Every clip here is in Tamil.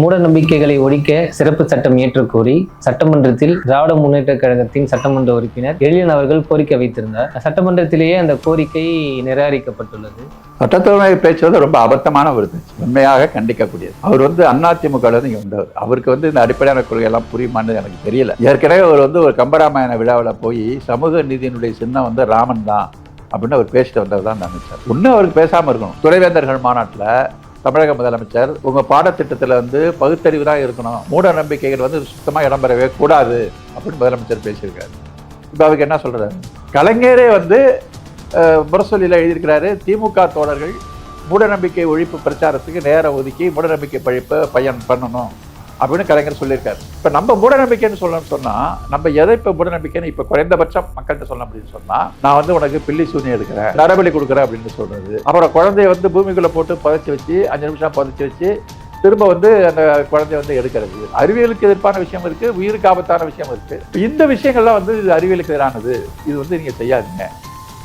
மூட நம்பிக்கைகளை ஒழிக்க சிறப்பு சட்டம் இயற்றக்கோரி சட்டமன்றத்தில் திராவிட முன்னேற்ற கழகத்தின் சட்டமன்ற உறுப்பினர் எழிலன் அவர்கள் கோரிக்கை வைத்திருந்தார். சட்டமன்றத்திலேயே அந்த கோரிக்கை நிராகரிக்கப்பட்டுள்ளது. சட்டத்துறை பேச்சு வந்து ரொம்ப அபத்தமான ஒரு பேச்சு. உண்மையாக கண்டிக்கக்கூடியது. அவர் வந்து அதிமுக இங்கே வந்தவர். அவருக்கு வந்து இந்த அடிப்படையான கொள்கையெல்லாம் புரியுமான்னு எனக்கு தெரியல. ஏற்கனவே அவர் வந்து ஒரு கம்பராமாயண விழாவில் போய் சமூக நீதியினுடைய சின்னம் வந்து ராமன் தான் அப்படின்னு அவர் பேசிட்டு வந்தவர் தான் நினைச்சார் இன்னும் அவருக்கு பேசாமல் இருக்கணும். துணைவேந்தர்கள் மாநாட்டில் தமிழக முதலமைச்சர் உங்கள் பாடத்திட்டத்தில் வந்து பகுத்தறிவு தான் இருக்கணும். மூட நம்பிக்கைகள் வந்து சுத்தமாக இடம்பெறவே கூடாது அப்படின்னு முதலமைச்சர் பேசியிருக்காரு. இப்போ அவருக்கு என்ன சொல்கிறாரு கலைஞரே வந்து முரசொலியில் எழுதியிருக்கிறாரு திமுக தோழர்கள் மூடநம்பிக்கை ஒழிப்பு பிரச்சாரத்துக்கு நேரம் ஒதுக்கி மூடநம்பிக்கை பழிப்பை பயன் பண்ணணும். அப்படின்னு கலைஞர் சொல்லியிருக்காரு. இப்போ நம்ம மூடநம்பிக்கைன்னு சொல்லணும்னு சொன்னால் நம்ம எதை இப்போ மூடநம்பிக்கைன்னு இப்போ குறைந்தபட்சம் மக்கள்கிட்ட சொல்லணும் அப்படின்னு சொன்னால் நான் வந்து உனக்கு பில்லி சூனியம் எடுக்கிறேன் நரபலி கொடுக்குறேன் அப்படின்னு சொல்கிறது அப்புறம் குழந்தைய வந்து பூமிக்குள்ளே போட்டு புதைச்சி வச்சு அஞ்சு நிமிஷம் புதைச்சி வச்சு திரும்ப வந்து அந்த குழந்தைய வந்து எடுக்கிறது. அறிவியலுக்கு எதிர்ப்பான விஷயம் இருக்குது உயிருக்கு ஆபத்தான விஷயம் இருக்குது இந்த விஷயங்கள்லாம் வந்து இது அறிவியலுக்கு எதிரானது. இது வந்து நீங்கள் செய்யாதீங்க.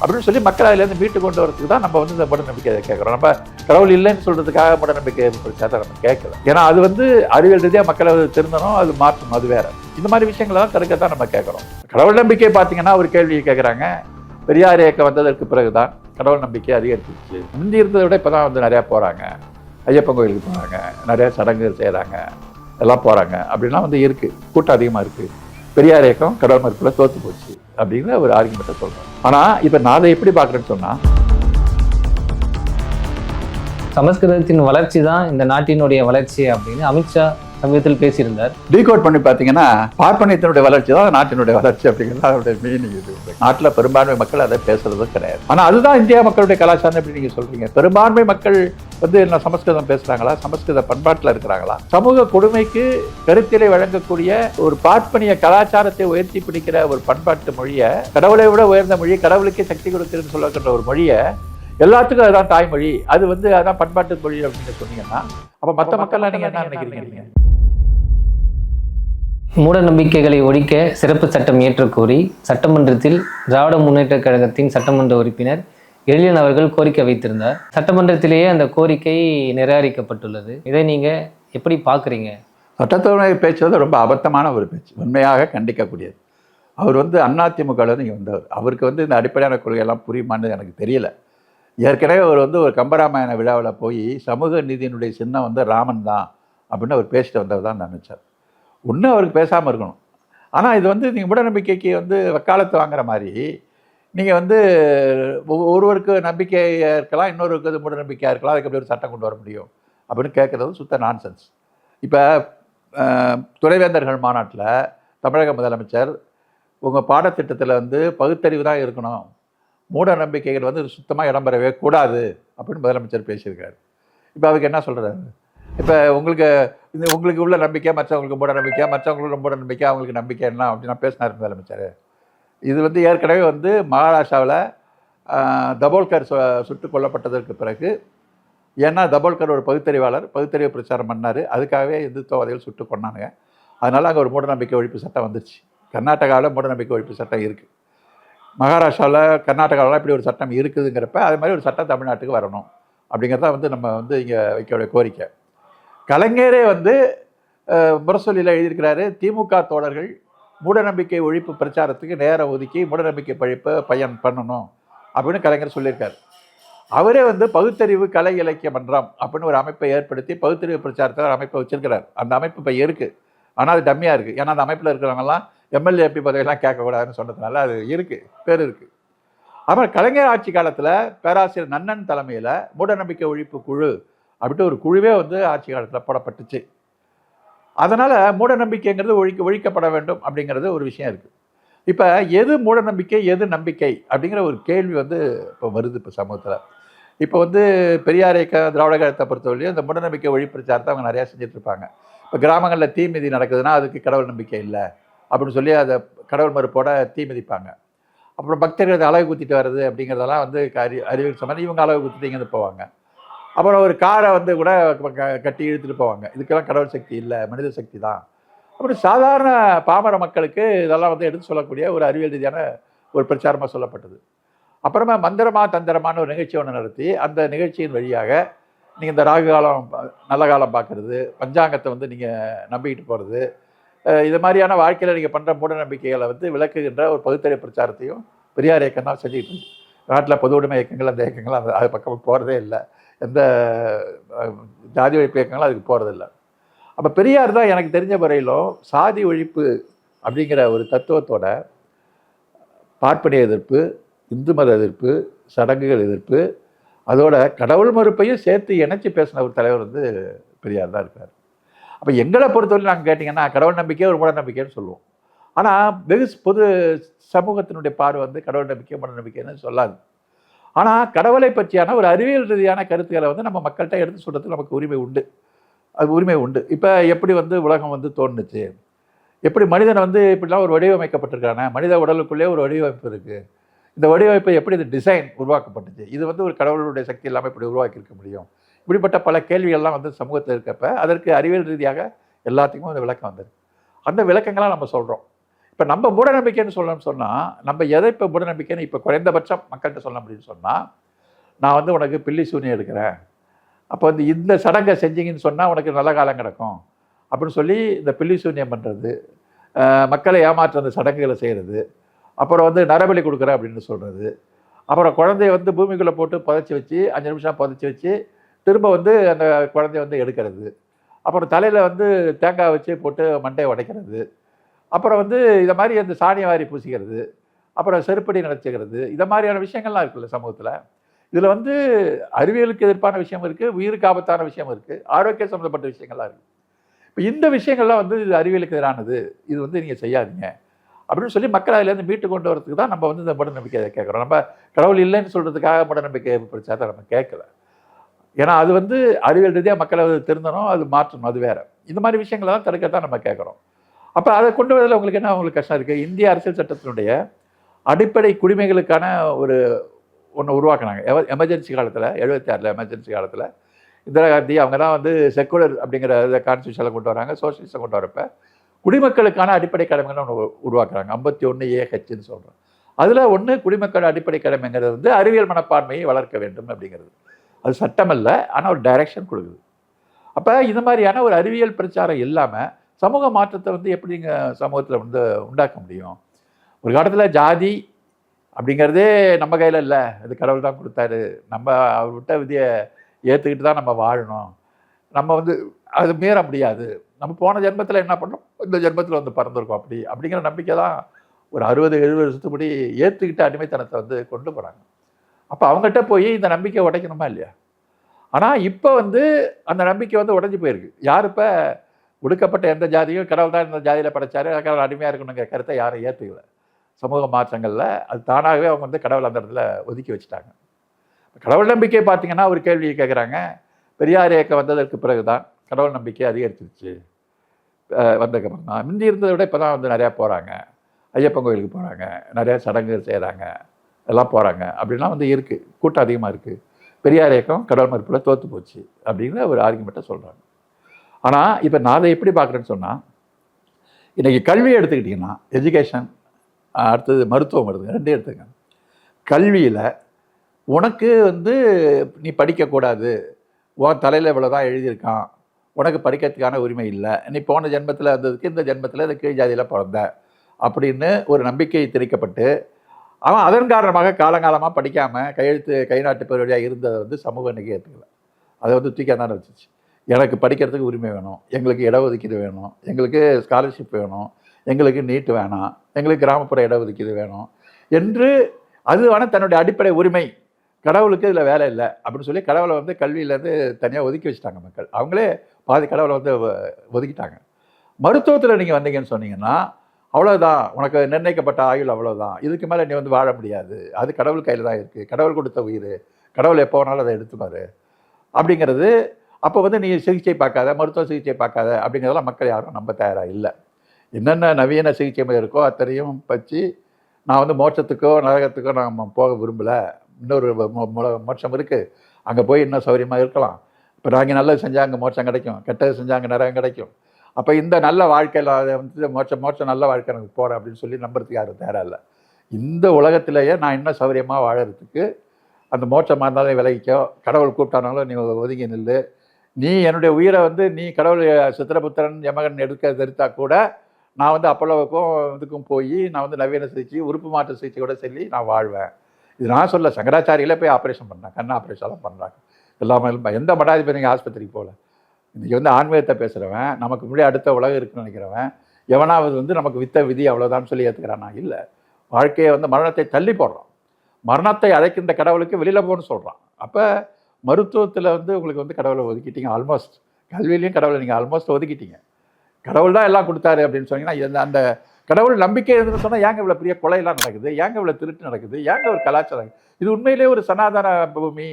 அப்படின்னு சொல்லி மக்கள் அதுலேருந்து மீட்டு கொண்டு வரதுக்கு தான் நம்ம வந்து இந்த முடநம்பிக்கையை கேட்குறோம். நம்ம கடவுள் இல்லைன்னு சொல்கிறதுக்காக மூட நம்பிக்கை பிரச்சாரத்தை நம்ம கேட்கல. ஏன்னா அது வந்து அறிவியல் ரீதியாக மக்களை திருந்தனும் அது மாற்றும் அது வேற. இந்த மாதிரி விஷயங்களெல்லாம் தடுக்க தான் நம்ம கேட்குறோம். கடவுள் நம்பிக்கை பார்த்தீங்கன்னா ஒரு கேள்வியை கேட்குறாங்க. பெரியார் இயக்கம் வந்ததற்கு பிறகு தான் கடவுள் நம்பிக்கை அதிகரிச்சிருச்சு. முந்தி இருந்ததை விட இப்போ தான் வந்து நிறையா போகிறாங்க ஐயப்பன் கோயிலுக்கு போகிறாங்க நிறையா சடங்குகள் செய்கிறாங்க எல்லாம் போகிறாங்க அப்படின்லாம் வந்து இருக்குது கூட்டம் அதிகமாக இருக்குது பெரியார் இயக்கம் கடவுள் மறுப்பில் தோற்று போச்சு. அப்படிங்கிற ஒரு ஆர்குமெண்ட்டை சொல்கிறார் ஆனால் இப்போ நான் அதை எப்படி பார்க்குறேன்னு சொன்னால் சமஸ்கிருதத்தின் வளர்ச்சி தான் இந்த நாட்டினுடைய வளர்ச்சி அப்படின்னு அமித்ஷா சமயத்தில் பேசியிருந்தார். டீகோட் பண்ணி பார்த்தீங்கன்னா பார்ப்பனியத்தினுடைய வளர்ச்சி தான் நாட்டினுடைய வளர்ச்சி அப்படிங்கிறது அவருடைய மீனிங் இது. நாட்டில் பெரும்பான்மை மக்கள் அதை பேசுறதும் கிடையாது. ஆனால் அதுதான் இந்தியா மக்களுடைய கலாச்சாரம் எப்படி நீங்கள் சொல்றீங்க? பெரும்பான்மை மக்கள் வந்து என்ன சமஸ்கிருதம் பேசுறாங்களா? சமஸ்கிருத பண்பாட்டில் இருக்கிறாங்களா? சமூக கொடுமைக்கு கருத்திலை வழங்கக்கூடிய ஒரு பார்ப்பனிய கலாச்சாரத்தை உயர்த்தி பிடிக்கிற ஒரு பண்பாட்டு மொழியை கடவுளை விட உயர்ந்த மொழி கடவுளுக்கே சக்தி கொடுக்குறதுன்னு சொல்லக்கின்ற ஒரு மொழியை எல்லாத்துக்கும் அதுதான் தாய்மொழி. அது வந்து அதான் பண்பாட்டு மொழி அப்படின்னு சொன்னீங்கன்னா அப்போ மற்ற மக்கள்லாம் நீங்கள் என்ன நினைக்கிறீங்க? மூட நம்பிக்கைகளை ஒழிக்க சிறப்பு சட்டம் இயற்றக்கோரி சட்டமன்றத்தில் திராவிட முன்னேற்ற கழகத்தின் சட்டமன்ற உறுப்பினர் எழிலன் அவர்கள் கோரிக்கை வைத்திருந்தார். சட்டமன்றத்திலேயே அந்த கோரிக்கை நிராகரிக்கப்பட்டுள்ளது. இதை நீங்கள் எப்படி பார்க்குறீங்க? சட்டத்துறை பேச்சு வந்து ரொம்ப அபத்தமான ஒரு பேச்சு. உண்மையாக கண்டிக்கக்கூடியது. அவர் வந்து அதிமுகவில் இங்கே வந்தவர். அவருக்கு வந்து இந்த அடிப்படையான கொள்கையெல்லாம் புரியுமான்னு எனக்கு தெரியல. ஏற்கனவே அவர் வந்து ஒரு கம்பராமாயண விழாவில் போய் சமூக நீதியினுடைய சின்னம் வந்து ராமன் தான் அப்படின்னு அவர் பேசிட்டு வந்தவர் தான் நினச்சார். இன்னும் அவருக்கு பேசாமல் இருக்கணும். ஆனால் இது வந்து நீங்கள் மூடநம்பிக்கைக்கு வந்து வக்காலத்து வாங்குற மாதிரி நீங்கள் வந்து ஒருவருக்கு நம்பிக்கையாக இருக்கலாம் இன்னொருவருக்கு மூட மூடநம்பிக்கையாக இருக்கலாம் அதுக்கு எப்படி ஒரு சட்டம் கொண்டு வர முடியும்? அப்படின்னு கேட்குறது சுத்த நான்சென்ஸ் இப்போ துணைவேந்தர்கள் மாநாட்டில் தமிழக முதலமைச்சர் உங்கள் பாடத்திட்டத்தில் வந்து பகுத்தறிவு தான் இருக்கணும். மூட நம்பிக்கைகள் வந்து சுத்தமாக இடம்பெறவே கூடாது அப்படின்னு முதலமைச்சர் பேசியிருக்காரு. இப்போ அவருக்கு என்ன சொல்கிறாரு இப்போ உங்களுக்கு இந்த உங்களுக்கு உள்ள நம்பிக்கை மற்றவங்களுக்கு மூட நம்பிக்கை மற்றவங்களுக்கு மூட நம்பிக்கை அவங்களுக்கு நம்பிக்கை என்ன அப்படின்னு பேசினார் முதலமைச்சர் இது வந்து ஏற்கனவே வந்து மகாராஷ்டிராவில் தபோல்கர் சு சுட்டுக் கொல்லப்பட்டதற்கு பிறகு ஏன்னா தபோல்கர் ஒரு பகுத்தறிவாளர் பகுத்தறிவு பிரச்சாரம் பண்ணார். அதுக்காகவே இந்துத்துவவாதிகள் சுட்டு கொண்டானுங்க அதனால் அங்கே ஒரு மூடநம்பிக்கை ஒழிப்பு சட்டம் வந்துச்சு கர்நாடகாவில் மூடநம்பிக்கை ஒழிப்பு சட்டம் இருக்குது மகாராஷ்டிராவில் கர்நாடகாவில் இப்படி ஒரு சட்டம் இருக்குதுங்கிறப்ப அது மாதிரி ஒரு சட்டம் தமிழ்நாட்டுக்கு வரணும். அப்படிங்கிறத வந்து நம்ம வந்து இங்கே வைக்க கோரிக்கை. கலைஞரே வந்து முரசொலியில் எழுதியிருக்கிறாரு திமுக தோழர்கள் மூடநம்பிக்கை ஒழிப்பு பிரச்சாரத்துக்கு நேரம் ஒதுக்கி மூடநம்பிக்கை பழிப்பை பயன் பண்ணணும் அப்படின்னு கலைஞர் சொல்லியிருக்காரு. அவரே வந்து பகுத்தறிவு கலை இலக்கிய மன்றம் அப்படின்னு ஒரு அமைப்பை ஏற்படுத்தி பகுத்தறிவு பிரச்சாரத்தை ஒரு அமைப்பை வச்சிருக்கிறார். அந்த அமைப்பு இப்போ இருக்குது ஆனால் அது டம்மியாக இருக்குது ஏன்னா அந்த அமைப்பில் இருக்கிறவங்கலாம் எம்எல்ஏ எம்பி பதவியெல்லாம் கேட்கக்கூடாதுன்னு சொன்னதுனால அது இருக்குது பேர் இருக்குது அப்புறம் கலைஞர் ஆட்சி காலத்தில் பேராசிரியர் நன்னன் தலைமையில் மூடநம்பிக்கை ஒழிப்பு குழு அப்படின்ட்டு ஒரு குழுவே வந்து ஆட்சி காலத்தில் போடப்பட்டுச்சு. அதனால் மூட நம்பிக்கைங்கிறது ஒழிக்க ஒழிக்கப்பட வேண்டும் அப்படிங்கிறது ஒரு விஷயம் இருக்குது இப்போ எது மூட நம்பிக்கை எது நம்பிக்கை அப்படிங்கிற ஒரு கேள்வி வந்து இப்போ வருது இப்போ சமூகத்தில். இப்போ வந்து பெரியார் இயக்க திராவிட கழகத்தை பொறுத்தவரையும் இந்த மூடநம்பிக்கை நம்பிக்கை பிரச்சாரத்தை அவங்க நிறையா செஞ்சிட்ருப்பாங்க இப்போ கிராமங்களில் தீமிதி நடக்குதுன்னா அதுக்கு கடவுள் நம்பிக்கை இல்லை அப்படின்னு சொல்லி அதை கடவுள் மறுப்போட தீ மிதிப்பாங்க. அப்புறம் பக்தர்கள் அழகு குத்திட்டு வர்றது அப்படிங்கிறதெல்லாம் வந்து அறி அறிவியல் சம்பந்தம் இவங்க அழகு குத்திட்டு இங்கேருந்து போவாங்க. அப்புறம் ஒரு காரை வந்து கூட க- கட்டி இழுத்துட்டு போவாங்க. இதுக்கெல்லாம் கடவுள் சக்தி இல்லை மனித சக்தி தான். அப்புறம் சாதாரண பாமர மக்களுக்கு இதெல்லாம் வந்து எடுத்து சொல்லக்கூடிய ஒரு அறிவியல் ரீதியான ஒரு பிரச்சாரமாக சொல்லப்பட்டது. அப்புறமா மந்திரமா தந்திரமான ஒரு நிகழ்ச்சி ஒன்று நடத்தி அந்த நிகழ்ச்சியின் வழியாக நீங்கள் இந்த ராகு காலம் நல்ல காலம் பார்க்குறது பஞ்சாங்கத்தை வந்து நீங்கள் நம்பிக்கிட்டு போகிறது இது மாதிரியான வாழ்க்கையில் நீங்கள் பண்ணுற மூட நம்பிக்கைகளை வந்து விளக்குகின்ற ஒரு பகுத்தறிவு பிரச்சாரத்தையும் பெரியார் இயக்கம் தான் செஞ்சுக்கிட்டு இருக்கு. நாட்டில் பொது உடைமை இயக்கங்கள் அந்த இயக்கங்கள் அந்த அது பக்கம் போகிறதே இல்லை. எந்த ஜாதி ஒழிப்பு இயக்கங்களும் அதுக்கு போகிறதில்ல அப்போ பெரியார் தான் எனக்கு தெரிஞ்ச வரையிலும் சாதி ஒழிப்பு அப்படிங்கிற ஒரு தத்துவத்தோட பார்ப்பனிய எதிர்ப்பு இந்து மத எதிர்ப்பு சடங்குகள் எதிர்ப்பு அதோட கடவுள் மறுப்பையும் சேர்த்து இணைச்சி பேசின ஒரு தலைவர் வந்து பெரியார் தான் இருக்கார். அப்போ எங்களை பொறுத்தவரை நாங்கள் கேட்டிங்கன்னா கடவுள் நம்பிக்கை ஒரு மூட நம்பிக்கைன்னு சொல்லுவோம். ஆனால் வெகு பொது சமூகத்தினுடைய பார்வை வந்து கடவுள் நம்பிக்கை மூட நம்பிக்கைன்னு சொல்லாது. ஆனால் கடவுளை பற்றியான ஒரு அறிவியல் ரீதியான கருத்துக்களை வந்து நம்ம மக்கள்கிட்ட எடுத்து சொல்கிறதுக்கு நமக்கு உரிமை உண்டு. அது உரிமை உண்டு. இப்போ எப்படி வந்து உலகம் வந்து தோணுச்சு எப்படி மனிதன் வந்து இப்படிலாம் ஒரு வடிவமைக்கப்பட்டிருக்கானே? மனித உடலுக்குள்ளே ஒரு வடிவமைப்பு இருக்குது இந்த வடிவமைப்பை எப்படி இந்த டிசைன் உருவாக்கப்பட்டுச்சு? இது வந்து ஒரு கடவுளுடைய சக்தி இல்லாமல் இப்படி உருவாக்கியிருக்க முடியும்? இப்படிப்பட்ட பல கேள்விகள்லாம் வந்து சமூகத்தில் இருக்கப்ப அதற்கு அறிவியல் ரீதியாக எல்லாத்துக்கும் அந்த விளக்கம் வந்திருக்கு அந்த விளக்கங்களாக நம்ம சொல்கிறோம் இப்போ நம்ம மூடநம்பிக்கைன்னு சொல்லணும்னு சொன்னால் நம்ம எதை இப்போ மூடநம்பிக்கைன்னு இப்போ குறைந்தபட்சம் மக்கள்கிட்ட சொல்ல முடியும்னு சொன்னால் நான் வந்து உனக்கு பில்லி சூனியம் எடுக்கிறேன். அப்போ வந்து இந்த சடங்கை செஞ்சீங்கன்னு சொன்னால் உனக்கு நல்ல காலம் கிடக்கும். அப்படின்னு சொல்லி இந்த பில்லி சூன்யம் பண்ணுறது மக்களை ஏமாற்ற அந்த சடங்குகளை செய்கிறது அப்புறம் வந்து நரபலி கொடுக்குறேன் அப்படின்னு சொல்கிறது அப்புறம் குழந்தைய வந்து பூமிக்குள்ளே போட்டு புதைச்சி வச்சு அஞ்சு நிமிஷம் புதைச்சி வச்சு திரும்ப வந்து அந்த குழந்தைய வந்து எடுக்கிறது அப்புறம் தலையில் வந்து தேங்காய் வச்சு போட்டு மண்டையை உடைக்கிறது அப்புறம் வந்து இதை மாதிரி அந்த சாணி வாரி பூசிக்கிறது அப்புறம் செருப்படி நடத்துகிறது இதை மாதிரியான விஷயங்கள்லாம் இருக்குல்ல சமூகத்தில். இதில் வந்து அறிவியலுக்கு எதிர்ப்பான விஷயம் இருக்குது உயிருக்கு ஆபத்தான விஷயம் இருக்குது ஆரோக்கிய சம்மந்தப்பட்ட விஷயங்கள்லாம் இருக்குது இப்போ இந்த விஷயங்கள்லாம் வந்து இது அறிவியலுக்கு எதிரானது இது வந்து நீங்கள் செய்யாதீங்க. அப்படின்னு சொல்லி மக்கள் அதுலேருந்து மீட்டு கொண்டு வரதுக்கு தான் நம்ம வந்து இந்த மூட நம்பிக்கையை கேட்குறோம். நம்ம கடவுள் இல்லைன்னு சொல்கிறதுக்காக மூடநம்பிக்கை நம்பிக்கை தான் நம்ம கேட்கல. ஏன்னா அது வந்து அறிவியல் ரீதியாக மக்களை அது திருந்தணும் அது மாற்றணும் அது வேறு. இந்த மாதிரி விஷயங்களை தான் தடுக்கத்தான் நம்ம கேட்குறோம். அப்போ அதை கொண்டு வரதில் உங்களுக்கு என்ன உங்களுக்கு கஷ்டம் இருக்குது இந்திய அரசியல் சட்டத்தினுடைய அடிப்படை குடிமைகளுக்கான ஒரு ஒன்று உருவாக்குனாங்க. எமர்ஜென்சி காலத்தில் எழுபத்தி ஆறில் எமர்ஜென்சி காலத்தில் இந்திரா காந்தி அவங்க தான் வந்து செக்குலர் அப்படிங்கிற இதை கான்ஸ்டியூஷனில் கொண்டு வராங்க சோஷியலிசம் கொண்டு வரப்ப குடிமக்களுக்கான அடிப்படை கடமைகள் ஒன்று உருவாக்குறாங்க. ஐம்பத்தி ஒன்று ஏஹெச்னு சொல்கிறோம் அதில் ஒன்று குடிமக்கள் அடிப்படை கடமைங்கிறது வந்து அறிவியல் மனப்பான்மையை வளர்க்க வேண்டும் அப்படிங்கிறது. அது சட்டம் அல்ல ஆனால் ஒரு டைரக்ஷன் கொடுக்குது. அப்போ இந்த மாதிரியான ஒரு அறிவியல் பிரச்சாரம் இல்லாமல் சமூக மாற்றத்தை வந்து எப்படிங்க சமூகத்தில் வந்து உண்டாக்க முடியும்? ஒரு காலத்தில் ஜாதி அப்படிங்கிறதே நம்ம கையில் இல்லை. அது கடவுள் தான் கொடுத்தாரு. நம்ம அவர் விட்ட விதியை ஏற்றுக்கிட்டு தான் நம்ம வாழணும். நம்ம வந்து அது மீற முடியாது. நம்ம போன ஜென்மத்தில் என்ன பண்ணோம்? இந்த ஜென்மத்தில் வந்து பிறந்திருக்கோம் அப்படி. அப்படிங்கிற நம்பிக்கை தான் ஒரு அறுபது எழுபது வருஷத்துப்படி ஏற்றுக்கிட்ட அடிமைத்தனத்தை வந்து கொண்டு போகிறாங்க அப்போ அவங்ககிட்ட போய் இந்த நம்பிக்கை உடைக்கணுமா இல்லையா? ஆனால் இப்போ வந்து அந்த நம்பிக்கை வந்து உடஞ்சி போயிருக்கு. யார் இப்போ ஒடுக்கப்பட்ட எந்த ஜாதியும் கடவுள் தான் இந்த ஜாதியில் படைச்சாரு. கடவுள் அடிமையாக இருக்கணுங்கிற கருத்தை யாரும் ஏற்றுக்கல சமூக மாற்றங்களில் அது தானாகவே அவங்க வந்து கடவுள் அந்த இடத்துல ஒதுக்கி வச்சுட்டாங்க. கடவுள் நம்பிக்கை பார்த்தீங்கன்னா ஒரு கேள்வியை கேட்குறாங்க பெரியார் இயக்கம் வந்ததற்கு பிறகு தான் கடவுள் நம்பிக்கை அதிகரிச்சிருச்சு. வந்ததுக்கப்புறம் தான் முந்தி இருந்ததை விட இப்போ தான் வந்து நிறையா போகிறாங்க ஐயப்பன் கோயிலுக்கு போகிறாங்க நிறையா சடங்குகள் செய்கிறாங்க எல்லாம் போகிறாங்க அப்படிலாம் வந்து இருக்குது கூட்டம் அதிகமாக இருக்குது பெரியார் இயக்கம் கடவுள் மறுப்பில் தோற்று போச்சு. அப்படிங்கிற ஒரு ஆர்குமெண்ட்டை சொல்கிறாங்க ஆனால் இப்போ நான் அதை எப்படி பார்க்குறேன்னு சொன்னால் இன்றைக்கி கல்வியை எடுத்துக்கிட்டிங்கன்னா எஜுகேஷன் அடுத்தது மருத்துவம் வருது ரெண்டே எடுத்துங்க கல்வியில் உனக்கு வந்து நீ படிக்கக்கூடாது உன் தலையில் இவ்வளோ தான் எழுதியிருக்கான் உனக்கு படிக்கிறதுக்கான உரிமை இல்லை நீ போன ஜென்மத்தில் வந்ததுக்கு இந்த ஜென்மத்தில் இந்த கீழ் ஜாதியில் பிறந்த அப்படின்னு ஒரு நம்பிக்கை திணிக்கப்பட்டு அவன் அதன் காரணமாக காலங்காலமாக படிக்காமல் கையெழுத்து கை நாட்டு பேர் வழியாக இருந்ததை வந்து சமூக இன்றைக்கி ஏற்றுக்கல அதை வந்து தூக்கி தானே வச்சுச்சு எனக்கு படிக்கிறதுக்கு உரிமை வேணும். எங்களுக்கு இடஒதுக்கீடு வேணும். எங்களுக்கு ஸ்காலர்ஷிப் வேணும். எங்களுக்கு நீட்டு வேணாம். எங்களுக்கு கிராமப்புற இடஒதுக்கீடு வேணும் என்று அது வேணால் தன்னுடைய அடிப்படை உரிமை. கடவுளுக்கு இதில் வேலை இல்லை அப்படின்னு சொல்லி கடவுளை வந்து கல்வியிலேருந்து தனியாக ஒதுக்கி வச்சுட்டாங்க மக்கள். அவங்களே பாதி கடவுளை வந்து ஒதுக்கிட்டாங்க. மருத்துவத்தில் நீங்கள் வந்தீங்கன்னு சொன்னீங்கன்னா அவ்வளோதான் உனக்கு நிர்ணயிக்கப்பட்ட ஆயுள் அவ்வளோதான் இதுக்கு மேலே நீ வந்து வாழ முடியாது. அது கடவுள் கையில் தான் இருக்குது கடவுள் கொடுத்த உயிர். கடவுள் எப்போ வேணாலும் அதை எடுத்துப்பார். அப்படிங்கிறது அப்போ வந்து நீ சிகிச்சை பார்க்காத மருத்துவ சிகிச்சை பார்க்காத அப்படிங்கிறதெல்லாம் மக்கள் யாரும் நம்ப தயாராக இல்லை. என்னென்ன நவீன சிகிச்சை முறை இருக்கோ அத்தனையும் வச்சு நான் வந்து மோட்சத்துக்கோ நரகத்துக்கோ நான் போக விரும்பலை. இன்னொரு மோ- மோட்சம் இருக்குது அங்கே போய் இன்னும் சௌகரியமாக இருக்கலாம். இப்போ நாங்கள் நல்லது செஞ்சால் அங்கே மோட்சம் கிடைக்கும். கெட்டது செஞ்சால் அங்கே நரகம் கிடைக்கும். அப்போ இந்த நல்ல வாழ்க்கையில் அதை வந்து மோட்சம் மோட்சம் நல்ல வாழ்க்கை எனக்கு போகிறேன் அப்படின்னு சொல்லி நம்புறதுக்கு யாரும் தேவை இல்லை. இந்த உலகத்திலேயே நான் இன்னும் சௌகரியமாக வாழறதுக்கு அந்த மோட்சமாக இருந்தாலும் விலகிக்கோ கடவுள் கூப்பிட்டானாலும் நீ ஒதுங்கி நில்லு. நீ என்னுடைய உயிரை வந்து நீ கடவுள் சித்திரபுத்திரன் யமகன் எடுக்க தரித்தா கூட நான் வந்து அப்பல்லோவுக்கும் இதுக்கும் போய் நான் வந்து நவீன சிகிச்சை உறுப்பு மாற்ற சிகிச்சை கூட சொல்லி நான் வாழ்வேன். இது நான் சொல்ல சங்கராச்சாரியிலே போய் ஆப்ரேஷன் பண்ணேன் கண் ஆப்ரேஷன்லாம் பண்ணுறாங்க எல்லாமே எந்த மடாதிபதிங்க ஆஸ்பத்திரிக்கு போகல? இன்றைக்கி வந்து ஆன்மீகத்தை பேசுகிறவன் நமக்கு முன்னாடி அடுத்த உலகம் இருக்குன்னு நினைக்கிறவன் எவனாவது வந்து நமக்கு வித்த விதி அவ்வளோதான் சொல்லி ஏற்றுக்கிறானா இல்லை. வாழ்க்கையை வந்து மரணத்தை தள்ளி போடுறான். மரணத்தை அழைக்கின்ற கடவுளுக்கு வெளியில் போகணும்னு சொல்கிறான் அப்போ மருத்துவத்தில் வந்து உங்களுக்கு வந்து கடவுளை ஒதுக்கிட்டீங்க. ஆல்மோஸ்ட் கல்வியிலையும் கடவுளை நீங்கள் ஆல்மோஸ்ட் ஒதுக்கிட்டீங்க. கடவுள் தான் எல்லாம் கொடுத்தாரு அப்படின்னு சொன்னீங்கன்னா அந்த கடவுள் நம்பிக்கை இருந்ததுன்னு சொன்னால் ஏங்க இவ்வளோ பெரிய கொலையெல்லாம் நடக்குது? ஏங்க இவ்வளோ திருட்டு நடக்குது? ஏங்க ஒரு கலாச்சாரம் இது உண்மையிலே ஒரு சனாதன பூமி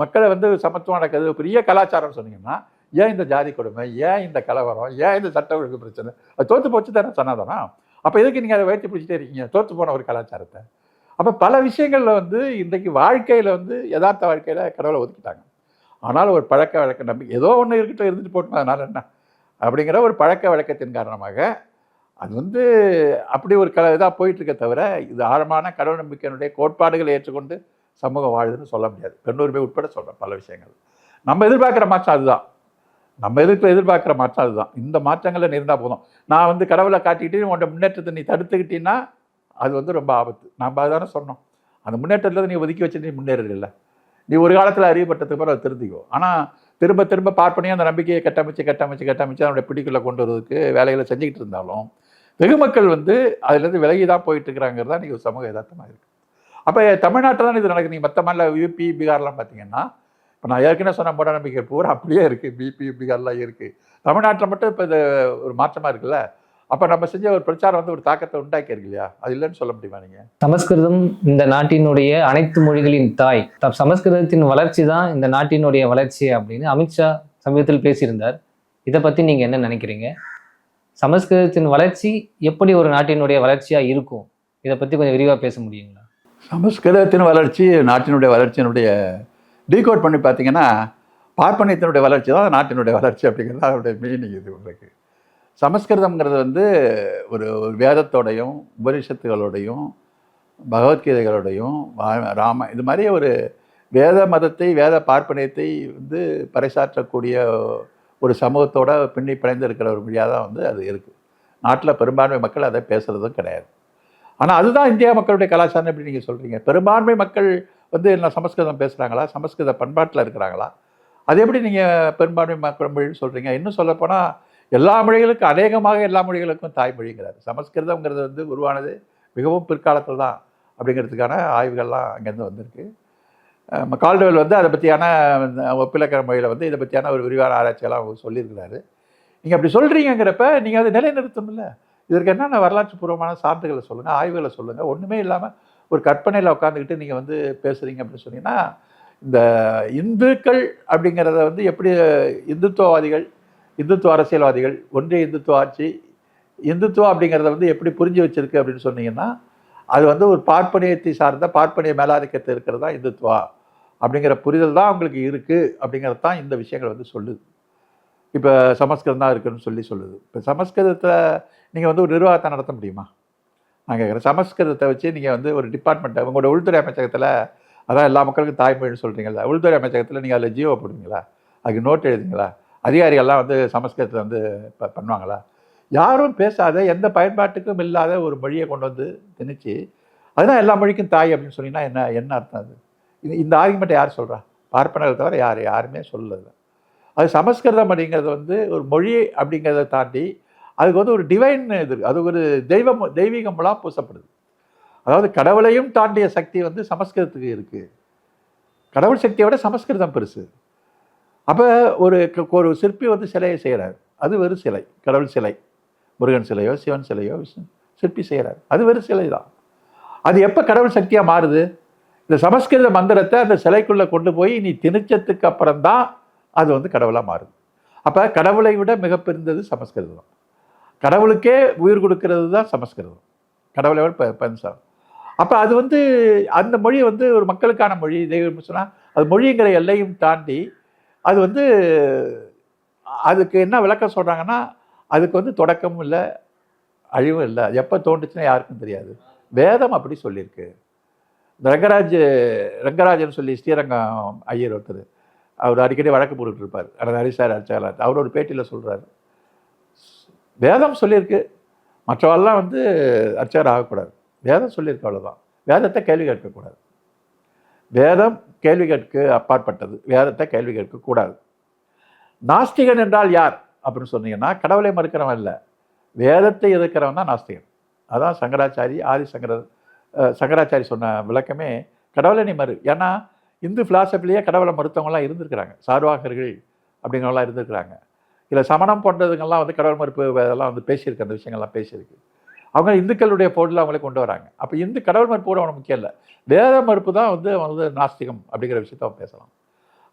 மக்களை வந்து சமத்துவம் நடக்குது. பெரிய கலாச்சாரம் சொன்னீங்கன்னா ஏன் இந்த ஜாதி கொடுமை? ஏன் இந்த கலவரம்? ஏன் இந்த சட்ட ஒழுங்கு பிரச்சனை? அது தோற்று போச்சு தானே சனாதனம்? அப்போ எதுக்கு நீங்கள் அதை வயிற்று பிடிச்சிட்டே இருக்கீங்க? தோற்று போன ஒரு கலாச்சாரத்தை. அப்போ பல விஷயங்களில் வந்து இன்றைக்கு வாழ்க்கையில் வந்து யதார்த்த வாழ்க்கையில் கடவுளை ஒதுக்கிட்டாங்க. ஆனால் ஒரு பழக்க வழக்க நம்பிக்கை ஏதோ ஒன்று இருக்கட்டும் இருந்துட்டு போட்டோம் அதனால் என்ன? அப்படிங்கிற ஒரு பழக்க வழக்கத்தின் காரணமாக அது வந்து அப்படி ஒரு க இதாக போயிட்டுருக்க தவிர இது ஆழமான கடவுள் நம்பிக்கையினுடைய கோட்பாடுகளை ஏற்றுக்கொண்டு சமூகம் வாழுதுன்னு சொல்ல முடியாது. பெண்ணுரிமை உட்பட சொல்கிறேன் பல விஷயங்கள். நம்ம எதிர்பார்க்குற மாற்றம் அதுதான். நம்ம எதிர்க்க எதிர்பார்க்குற மாற்றம் அதுதான். இந்த மாற்றங்களில் இருந்தால் போதும். நான் வந்து கடவுளை காட்டிக்கிட்டு உன்னோட முன்னேற்றத்தை நீ தடுத்துக்கிட்டீங்கன்னா அது வந்து ரொம்ப ஆபத்து. நம்ம அதுதானே சொன்னோம். அந்த முன்னேற்றத்தில் நீ ஒதுக்கி வச்சு நீ முன்னேறல நீ ஒரு காலத்தில் அறியப்பட்டதுக்கு பிறகு அதை திருத்திக்கோ. ஆனால் திரும்ப திரும்ப பார்ப்பனையும் அந்த நம்பிக்கையை கட்டமைச்சு கட்டமைச்சு கட்டமைச்சு அதனுடைய பிடிக்குள்ள கொண்டு வரதுக்கு வேலைகளை செஞ்சுக்கிட்டு இருந்தாலும் வெகுமக்கள் வந்து அதுலேருந்து விலகி தான் போயிட்டுருக்கிறாங்கிறது தான் நீங்கள் சமூக யதார்த்தமாக இருக்குது அப்போ தமிழ்நாட்டில் தான் இது நடக்குது. நீங்கள் மற்ற மாநில யூபி பீகார்லாம் பார்த்தீங்கன்னா இப்போ நான் ஏற்கனவே சொன்ன மூட நம்பிக்கை பூரா அப்படியே இருக்குது பிபி பீகார்லாம் இருக்குது தமிழ்நாட்டில் மட்டும் இப்போ இது ஒரு மாற்றமாக இருக்குல்ல? அப்போ நம்ம செஞ்ச ஒரு பிரச்சாரம் வந்து ஒரு தாக்கத்தை உண்டாக்கி இருக்கு இல்லையா? அது இல்லைன்னு சொல்ல முடியுமா நீங்கள் சமஸ்கிருதம் இந்த நாட்டினுடைய அனைத்து மொழிகளின் தாய். சமஸ்கிருதத்தின் வளர்ச்சி தான் இந்த நாட்டினுடைய வளர்ச்சி அப்படின்னு அமித்ஷா சமீபத்தில் பேசியிருந்தார். இதை பற்றி நீங்கள் என்ன நினைக்கிறீங்க? சமஸ்கிருதத்தின் வளர்ச்சி எப்படி ஒரு நாட்டினுடைய வளர்ச்சியாக இருக்கும்? இதை பற்றி கொஞ்சம் விரிவாக பேச முடியுங்களா? சமஸ்கிருதத்தின் வளர்ச்சி நாட்டினுடைய வளர்ச்சியினுடைய டீகோட் பண்ணி பார்த்தீங்கன்னா பார்ப்பனியத்தினுடைய வளர்ச்சி தான் நாட்டினுடைய வளர்ச்சி அப்படிங்கிறது அதனுடைய மீனிங் இது உங்களுக்கு. சமஸ்கிருதம்ங்கிறது வந்து ஒரு வேதத்தோடையும் உபனிஷத்துகளோடையும் பகவத்கீதைகளோடையும் ராம இது மாதிரி ஒரு வேத மதத்தை வேத பார்ப்பனியத்தை வந்து பறைசாற்றக்கூடிய ஒரு சமூகத்தோட பின்னி பிணைந்து இருக்கிற ஒரு மொழியாக தான் வந்து அது இருக்குது நாட்டில் பெரும்பான்மை மக்கள் அதை பேசுகிறதும் கிடையாது. ஆனால் அதுதான் இந்தியா மக்களுடைய கலாச்சாரம் எப்படி நீங்கள் சொல்கிறீங்க பெரும்பான்மை மக்கள் வந்து என்ன சமஸ்கிருதம் பேசுகிறாங்களா சமஸ்கிருத பண்பாட்டில் இருக்கிறாங்களா? அது எப்படி நீங்கள் பெரும்பான்மை மக்கள் மொழின்னு சொல்கிறீங்க இன்னும் சொல்லப்போனால் எல்லா மொழிகளுக்கும் அநேகமாக எல்லா மொழிகளுக்கும் தாய்மொழிங்கிறார். சமஸ்கிருதம்ங்கிறது வந்து உருவானது மிகவும் பிற்காலத்தில் தான் அப்படிங்கிறதுக்கான ஆய்வுகள்லாம் அங்கேருந்து வந்திருக்கு. கால்டுவெல் வந்து அதை பற்றியான ஒப்பிலக்கிற மொழியில் வந்து இதை பற்றியான ஒரு விரிவான ஆராய்ச்சியெல்லாம் அவங்க சொல்லியிருக்கிறாரு. நீங்கள் அப்படி சொல்கிறீங்கிறப்ப நீங்கள் அதை நிலைநிறுத்தணும்ல. இதற்கு என்னென்ன வரலாற்று பூர்வமான சான்றுகளை சொல்லுங்கள் ஆய்வுகளை சொல்லுங்கள் ஒன்றுமே இல்லாமல் ஒரு கற்பனையில் உட்காந்துக்கிட்டு நீங்கள் வந்து பேசுகிறீங்க அப்படின்னு சொன்னீங்கன்னா இந்த இந்துக்கள் அப்படிங்கிறத வந்து எப்படி இந்துத்துவவாதிகள் இந்துத்துவ அரசியல்வாதிகள் ஒன்றிய இந்துத்துவ ஆட்சி இந்துத்துவம் அப்படிங்கிறத வந்து எப்படி புரிஞ்சு வச்சிருக்கு அப்படின்னு சொன்னீங்கன்னா அது வந்து ஒரு பார்ப்பனியத்தை சார்ந்த பார்ப்பனிய மேலாதிக்கத்தை இருக்கிறது தான் இந்துத்துவா. அப்படிங்கிற புரிதல் தான் அவங்களுக்கு இருக்குது அப்படிங்கிறது தான் இந்த விஷயங்கள் வந்து சொல்லுது. இப்போ சமஸ்கிருதம் தான் இருக்குன்னு சொல்லி சொல்லுது. இப்போ சமஸ்கிருதத்தை நீங்கள் வந்து ஒரு நிர்வாகத்தை நடத்த முடியுமா? நான் கேட்குறேன் சமஸ்கிருதத்தை வச்சு நீங்கள் வந்து ஒரு டிபார்ட்மெண்ட்டை உங்களோட உள்துறை அமைச்சகத்தில் அதான் எல்லா மக்களுக்கும் தாய்மொழின்னு சொல்கிறீங்களா உள்துறை அமைச்சகத்தில் நீங்கள் அதில் ஜியோ போடுவீங்களா? அதுக்கு நோட் எழுதுங்களா அதிகாரிகள்லாம் வந்து சமஸ்கிருதத்தை வந்து ப- பண்ணுவாங்களா? யாரும் பேசாத எந்த பயன்பாட்டுக்கும் இல்லாத ஒரு மொழியை கொண்டு வந்து திணிச்சு அதுதான் எல்லா மொழிக்கும் தாய் அப்படின்னு சொன்னீங்கன்னா என்ன என்ன அர்த்தம் அது? இது இந்த ஆர்குமெண்ட்டை யார் சொல்கிறா பார்ப்பனர்கள் தவிர யார் யாருமே சொல்லல. அது சமஸ்கிருதம் அப்படிங்கிறது வந்து ஒரு மொழி அப்படிங்கிறத தாண்டி அதுக்கு வந்து ஒரு டிவைன் இது அது ஒரு தெய்வம் தெய்வீகமெல்லாம் பூசப்படுது. அதாவது கடவுளையும் தாண்டிய சக்தி வந்து சமஸ்கிருதத்துக்கு இருக்குது கடவுள் சக்தியை விட சமஸ்கிருதம் பெருசு. அப்போ ஒரு ஒரு சிற்பி வந்து சிலையை செய்கிறார் அது வெறும் சிலை கடவுள் சிலை. முருகன் சிலையோ சிவன் சிலையோ விஷ்ணு சிற்பி செய்கிறார் அது வெறும் சிலை தான் அது எப்போ கடவுள் சக்தியாக மாறுது? இந்த சமஸ்கிருத மந்திரத்தை அந்த சிலைக்குள்ளே கொண்டு போய் நீ திணிச்சதுக்கு அப்புறம் தான் அது வந்து கடவுளாக மாறுது. அப்போ கடவுளை விட மிகப்பெருந்தது சமஸ்கிருதம். கடவுளுக்கே உயிர் கொடுக்கறது தான் சமஸ்கிருதம். கடவுளை விட ப பெருசாகும் அப்போ அது வந்து அந்த மொழி வந்து ஒரு மக்களுக்கான மொழி. தெய்வம் சொன்னால் அது மொழிங்கிற எல்லையும் தாண்டி அது வந்து அதுக்கு என்ன விளக்கம் சொல்கிறாங்கன்னா அதுக்கு வந்து தொடக்கமும் இல்லை அழிவும் இல்லை. எப்போ தோன்றுச்சுன்னா யாருக்கும் தெரியாது. வேதம் அப்படி சொல்லியிருக்கு. ரங்கராஜ் ரங்கராஜன் சொல்லி ஸ்ரீரங்கம் ஐயர் ஒருத்தர் அவர் அடிக்கடி வழக்கு போட்டுட்டு இருப்பார். ஹரிசார் அர்ச்சாலர் அவர் ஒரு பேட்டியில் சொல்கிறாரு வேதம் சொல்லியிருக்கு. மற்றவெல்லாம் வந்து அர்ச்சகர் ஆகக்கூடாது. வேதம் சொல்லியிருக்கு அவ்வளோதான் வேதத்தை கேள்வி கேட்கக்கூடாது. வேதம் கேள்வி கேட்க அப்பாற்பட்டது. வேதத்தை கேள்வி கேட்கக்கூடாது நாஸ்திகன் என்றால் யார்? அப்படின்னு சொன்னீங்கன்னா கடவுளை மறுக்கிறவன் இல்லை. வேதத்தை எதிர்க்கிறவன் தான் நாஸ்திகன். அதான் சங்கராச்சாரி ஆதி சங்கர சங்கராச்சாரி சொன்ன விளக்கமே கடவுளை நீ மறு. ஏன்னா இந்து ஃபிலாசபிலேயே கடவுளை மறுத்தவங்களாம் இருந்திருக்கிறாங்க. சார்வாகர்கள் அப்படிங்கிறவங்களாம் இருந்திருக்கிறாங்க. இல்லை சமணம் போன்றதுங்கெல்லாம் வந்து கடவுள் மறுப்பு இதெல்லாம் வந்து பேசியிருக்கு. அந்த விஷயங்கள்லாம் பேசியிருக்கு. அவங்க இந்துக்களுடைய போட்டில் அவங்களே கொண்டு வராங்க. அப்போ இந்து கடவுள் மறுப்போடு அவனுக்கு முக்கியம் இல்லை. வேத மறுப்பு தான் வந்து அவன் வந்து நாஸ்திகம் அப்படிங்கிற விஷயத்த அவன் பேசலாம்.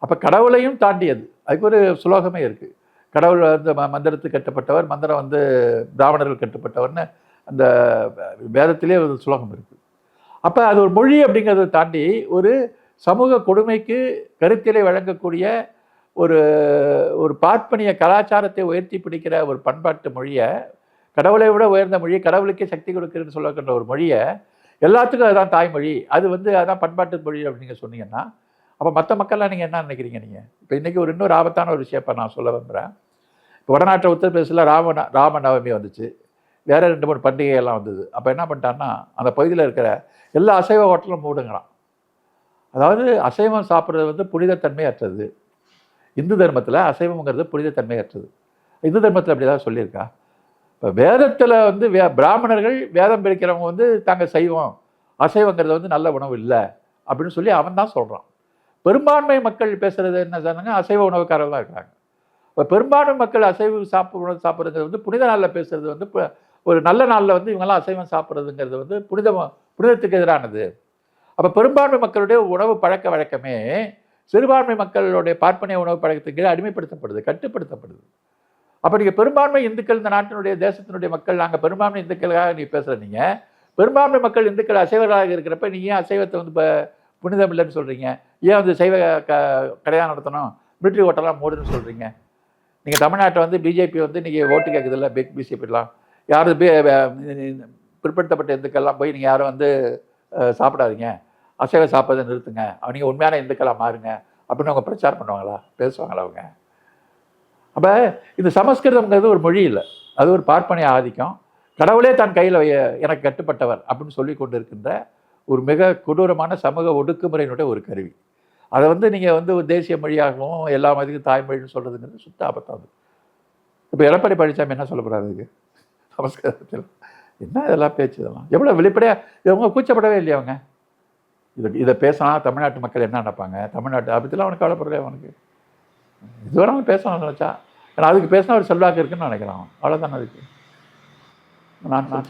அப்போ கடவுளையும் தாண்டியது. அதுக்கு ஒரு சுலோகமே இருக்குது கடவுள் வந்து ம- மந்திரத்துக்கு கட்டப்பட்டவர் மந்திரம் வந்து பிராமணர்கள் கட்டப்பட்டவர்னு அந்த வேதத்திலே ஒரு சுலோகம் இருக்குது அப்போ அது ஒரு மொழி அப்படிங்கிறத தாண்டி ஒரு சமூக கொடுமைக்கு கருத்திலை வழங்கக்கூடிய ஒரு ஒரு பார்ப்பனிய கலாச்சாரத்தை உயர்த்தி பிடிக்கிற ஒரு பண்பாட்டு மொழியை கடவுளை விட உயர்ந்த மொழி கடவுளுக்கே சக்தி கொடுக்குறதுன்னு சொல்லக்கின்ற ஒரு மொழியை எல்லாத்துக்கும் அதுதான் தாய்மொழி. அது வந்து அதான் பண்பாட்டு மொழி அப்படின்னு சொன்னீங்கன்னா அப்போ மற்ற மக்கள்லாம் நீங்கள் என்ன நினைக்கிறீங்க நீங்கள் இப்போ இன்றைக்கி ஒரு இன்னொரு ஆபத்தான ஒரு விஷயம் இப்போ நான் சொல்ல விரும்புகிறேன் இப்போ வடநாட்டை உத்தரப்பிரதேசில் ராம ராம நவமி வந்துச்சு. வேறு ரெண்டு மூணு பண்டிகையெல்லாம் வந்தது. அப்போ என்ன பண்ணிட்டான்னா அந்த பகுதியில் இருக்கிற எல்லா அசைவ ஹோட்டலும் மூடுங்கிறான் அதாவது அசைவம் சாப்பிட்றது வந்து புனிதத்தன்மையற்றது. இந்து தர்மத்தில் அசைவம்ங்கிறது புனிதத்தன்மையற்றது. இந்து தர்மத்தில் அப்படி ஏதாவது சொல்லியிருக்கா? வேதத்தில் வந்து வே பிராமணர்கள் வேதம் பிரிக்கிறவங்க வந்து தாங்க சைவம் அசைவங்கிறது வந்து நல்ல உணவு இல்லை அப்படின்னு சொல்லி அவன் தான் சொல்கிறான் பெரும்பான்மை மக்கள் பேசுகிறது என்ன சொன்னாங்க? அசைவ உணவுக்காரர்கள் தான் இருக்காங்க இப்போ பெரும்பான்மை மக்கள் அசைவ சாப்பிட உணவு சாப்பிட்றது வந்து புனித நாளில் பேசுறது வந்து ஒரு நல்ல நாளில் வந்து இவங்கெல்லாம் அசைவம் சாப்பிட்றதுங்கிறது வந்து புனித புனிதத்துக்கு எதிரானது. அப்போ பெரும்பான்மை மக்களுடைய உணவு பழக்க வழக்கமே சிறுபான்மை மக்களுடைய பார்ப்பனிய உணவு பழக்கத்துக்கு கீழே அடிமைப்படுத்தப்படுது கட்டுப்படுத்தப்படுது. அப்போ நீங்கள் பெரும்பான்மை இந்துக்கள் இந்த நாட்டினுடைய தேசத்தினுடைய மக்கள் நாங்கள் பெரும்பான்மை இந்துக்களுக்காக நீ பேசுகிற நீங்கள் பெரும்பான்மை மக்கள் இந்துக்கள் அசைவர்களாக இருக்கிறப்ப நீ ஏன் அசைவத்தை வந்து இப்போ புனிதம் இல்லைன்னு சொல்கிறீங்க ஏன் வந்து சைவ க கடையாக நடத்தணும்? மிலிட்ரி ஓட்டெல்லாம் மூடுன்னு சொல்கிறீங்க நீங்கள் தமிழ்நாட்டை வந்து பிஜேபி வந்து நீங்கள் ஓட்டு கேட்குதில்ல பிக் பிஜேபிலாம் யாரும் பிற்படுத்தப்பட்ட இந்துக்கள்லாம் போய் நீங்கள் யாரும் வந்து சாப்பிடாதீங்க. அசைவ சாப்பிட்றதை நிறுத்துங்க. அவங்க உண்மையான இந்துக்களாக மாறுங்க. அப்படின்னு அவங்க பிரச்சாரம் பண்ணுவாங்களா? பேசுவாங்களா அவங்க? அப்போ இந்த சமஸ்கிருதம்ங்கிறது ஒரு மொழி இல்லை. அது ஒரு பார்ப்பனை ஆதிக்கம். கடவுளே தன் கையில் எனக்கு கட்டுப்பட்டவர் அப்படின்னு சொல்லி கொண்டு இருக்கின்ற ஒரு மிக கொடூரமான சமூக ஒடுக்குமுறையினுடைய ஒரு கருவி. அதை வந்து நீங்கள் வந்து ஒரு தேசிய மொழியாகவும் எல்லா மதிக்கும் தாய்மொழின்னு சொல்கிறதுங்கிறது சுத்த ஆபத்தாது இப்போ எடப்பாடி பழனிசாமி என்ன சொல்ல போகிறாரு இதுக்கு? சமஸ்கிருதத்தில். என்ன இதெல்லாம் பேச்சு இதெல்லாம்? எவ்வளோ வெளிப்படையாக இவங்க கூச்சப்படவே இல்லையா அவங்க? இதை இதை பேசினா தமிழ்நாட்டு மக்கள் என்ன நினைப்பாங்க? தமிழ்நாட்டு அதை அவனுக்கு கவலைப்படவே அவனுக்கு. இது வேணாலும் பேசணும்னு நினச்சா. ஏன்னா அதுக்கு பேசினா ஒரு செல்வாக்கு இருக்குன்னு நினைக்கிறான். அவ்வளோதான் அதுக்கு. நான் நான்